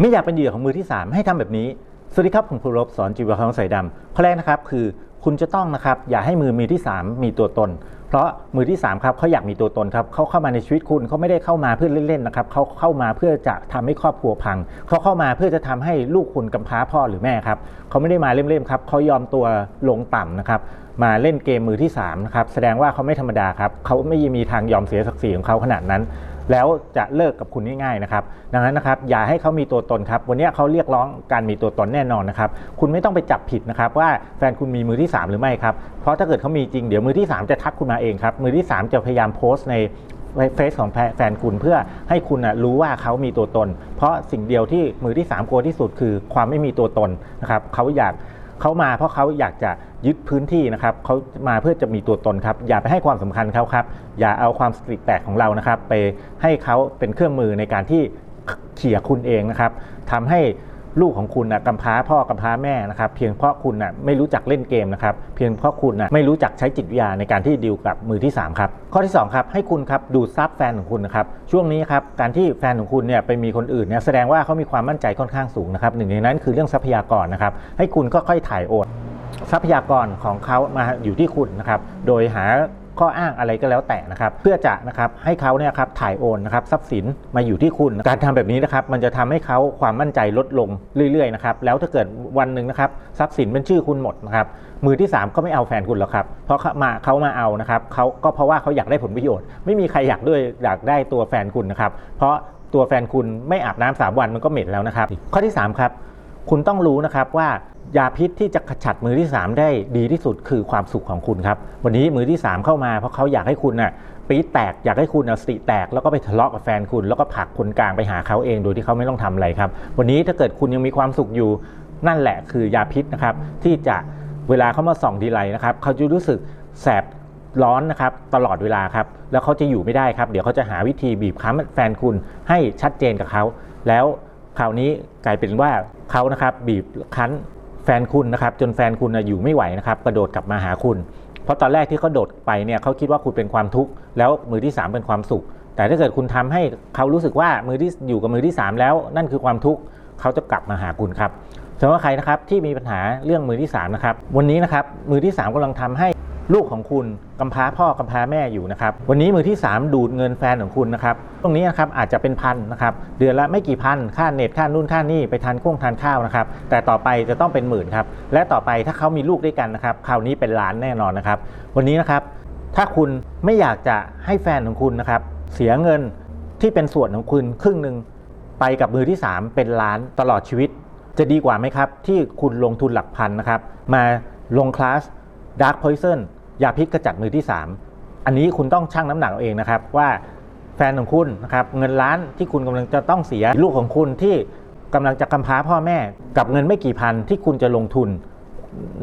ไม่อยากเป็นเหยื่อของมือที่ 3 ให้ทำแบบนี้ สวัสดีครับ ผมครูรบสอนจีวัคองใส่ดำข้อแรกนะครับคือคุณจะต้องนะครับอย่าให้มือมือที่ 3 มีตัวตน เพราะมือที่3ครับเขาอยากมีตัวตนครับเขาเข้ามาในชีวิตคุณเขาไม่ได้เข้ามาเพื่อเล่นๆนะครับเขาเข้ามาเพื่อจะทำให้ครอบครัวพังเขาเข้ามาเพื่อจะทำให้ลูกคุณกำพร้าพ่อหรือแม่ครับเขาไม่ได้มาเล่นๆครับเขายอมตัวลงต่ำนะครับมาเล่นเกมมือที่3นะครับแสดงว่าเขาไม่ธรรมดาครับเขาไม่มีทางยอมเสียศักดิ์ศรีของเขาขนาดนั้น แล้วจะเลิกกับคุณง่ายๆนะครับดังนั้นนะครับอย่าให้เขามีตัวตนครับวันนี้เขาเรียกร้องการมีตัวตนแน่นอนนะครับคุณไม่ต้องไปจับผิดนะครับว่าแฟนคุณมีมือที่ 3 หรือไม่ครับเพราะถ้าเกิดเขามีจริงเดี๋ยวมือที่ 3 จะทักคุณมาเองครับมือที่ 3 จะพยายามโพสต์ในเฟซของแฟนคุณเพื่อให้คุณนะรู้ว่าเขามีตัวตน เพราะสิ่งเดียวที่มือที่ 3 กลัวที่สุดคือความไม่มีตัวตนนะครับเขาอยาก เขามาเพราะเขาอยากจะยึดพื้นที่นะครับเขามาเพื่อจะมีตัวตนครับ อย่าไปให้ความสำคัญเขาครับ อย่าเอาความสติแตกของเรานะครับ ไปให้เขาเป็นเครื่องมือในการที่เขี่ยคุณเองนะครับทำให้ ลูกของคุณนะกำพร้าพ่อกำพร้าแม่นะครับเพียงเพราะคุณนะไม่รู้จักเล่นเกมนะครับเพียงเพราะคุณนะไม่รู้จักใช้จิตวิทยาในการที่ดีลกับมือที่3ครับข้อที่2ครับให้คุณครับดูซับแฟนของคุณนะครับช่วงนี้ครับการที่แฟนของคุณเนี่ยไปมีคนอื่นเนี่ยแสดงว่าเขามีความมั่นใจค่อนข้างสูงนะครับหนึ่งในนั้นคือเรื่องทรัพยากรนะครับให้คุณก็ค่อยถ่ายโอนทรัพยากรของเขามาอยู่ที่คุณนะครับโดยหา ข้ออ้างอะไรก็แล้วแต่นะครับเพื่อจะนะครับให้เขาเนี่ยครับถ่ายโอนนะครับทรัพย์สินมาอยู่ที่คุณการทำแบบนี้นะครับมันจะทำให้เขาความมั่นใจลดลงเรื่อยๆนะครับแล้วถ้าเกิดวันหนึ่งนะครับทรัพย์สินเป็นชื่อคุณหมดนะครับมือที่ 3 ก็ไม่เอาแฟนคุณหรอกครับเพราะมาเขามาเอานะครับเขาก็เพราะว่าเขาอยากได้ผลประโยชน์ ไม่มีใครอยากด้วยอยากได้ตัวแฟนคุณนะครับเพราะตัวแฟนคุณไม่อาบน้ำสามวันมันก็เหม็นแล้วนะครับ ข้อที่สามครับ คุณต้องรู้นะครับว่า ยาพิษที่จะขจัดมือที่ 3 ได้ดีที่สุดคือความสุขของคุณครับ วันนี้มือที่ 3 เข้ามาเพราะเขาอยากให้คุณน่ะปี๊ดแตกอยากให้คุณนะสติแตกแล้วก็ไปทะเลาะกับแฟนคุณ แล้วก็ผลักคนกลางไปหาเขาเองโดยที่เขาไม่ต้องทำอะไรครับ วันนี้ถ้าเกิดคุณยังมีความสุขอยู่นั่นแหละคือยาพิษนะครับที่จะเวลาเขามาส่องทีไรนะครับเขาจะรู้สึกแสบร้อนนะครับตลอดเวลาครับแล้วเขาจะอยู่ไม่ได้ครับเดี๋ยวเขาจะหาวิธีบีบคั้นแฟนคุณให้ชัดเจนกับเขาแล้วคราวนี้กลายเป็นว่าเขานะครับบีบคั้น ฟนคุณนะครับจนแฟนคุณอยู่ไม่ไหวนะครับกระโดดกลับมาหาคุณ เพราะตอนแรกที่เขาโดดไปเนี่ยเขาคิดว่าคุณเป็นความทุกข์แล้วมือที่ 3 เป็นความสุข แต่ถ้าเกิดคุณทำให้เขารู้สึกว่ามือที่อยู่กับมือที่ 3 แล้ว นั่นคือความทุกข์เขาจะกลับมาหาคุณครับสำหรับใครนะครับที่มีปัญหาเรื่องมือที่3นะครับวันนี้นะครับมือที่ 3กำลังทำให้ ลูกของคุณกำพร้าพ่อกำพร้าแม่อยู่นะครับ วันนี้มือที่ 3 ดูดเงินแฟนของคุณนะครับ ตรงนี้นะครับอาจจะเป็นพันนะครับ เดือนละไม่กี่พัน ค่าเน็ตค่านู่นค่านี่ไปทานข้งทานข้าวนะครับ แต่ต่อไปจะต้องเป็นหมื่นครับ และต่อไปถ้าเขามีลูกด้วยกันนะครับ คราวนี้เป็นล้านแน่นอนนะครับ วันนี้นะครับ ถ้าคุณไม่อยากจะให้แฟนของคุณนะครับ เสียเงินที่เป็นส่วนของคุณครึ่งหนึ่งไปกับมือที่ 3 เป็นล้านตลอดชีวิต จะดีกว่าไหมครับ ที่คุณลงทุนหลักพันนะครับ มาลงคลาส Dark Poison ยาพิษกระจัดมือที่ 3 อันนี้คุณต้องชั่งน้ำหนักเอาเองนะครับว่าแฟนของคุณนะครับเงินล้านที่คุณกำลังจะต้องเสียลูกของคุณที่กำลังจะกำพร้าพ่อแม่ กับเงินไม่กี่พันที่คุณจะลงทุน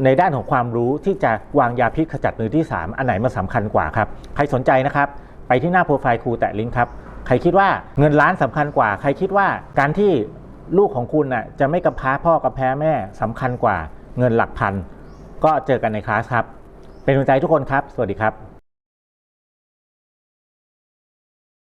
ในด้านของความรู้ที่จะวางยาพิษขจัดมือที่ 3 อันไหนมันสำคัญกว่าครับใครสนใจนะครับไปที่หน้าโปรไฟล์ครูแตะลิงก์ครับใครคิดว่าเงินล้านสำคัญกว่า ใครคิดว่าการที่ลูกของคุณน่ะจะไม่กำพร้าพ่อกำแพ้แม่สำคัญกว่าเงินหลักพันก็เจอกันในคลาสครับ เป็นกำลังใจทุกคนครับ สวัสดีครับ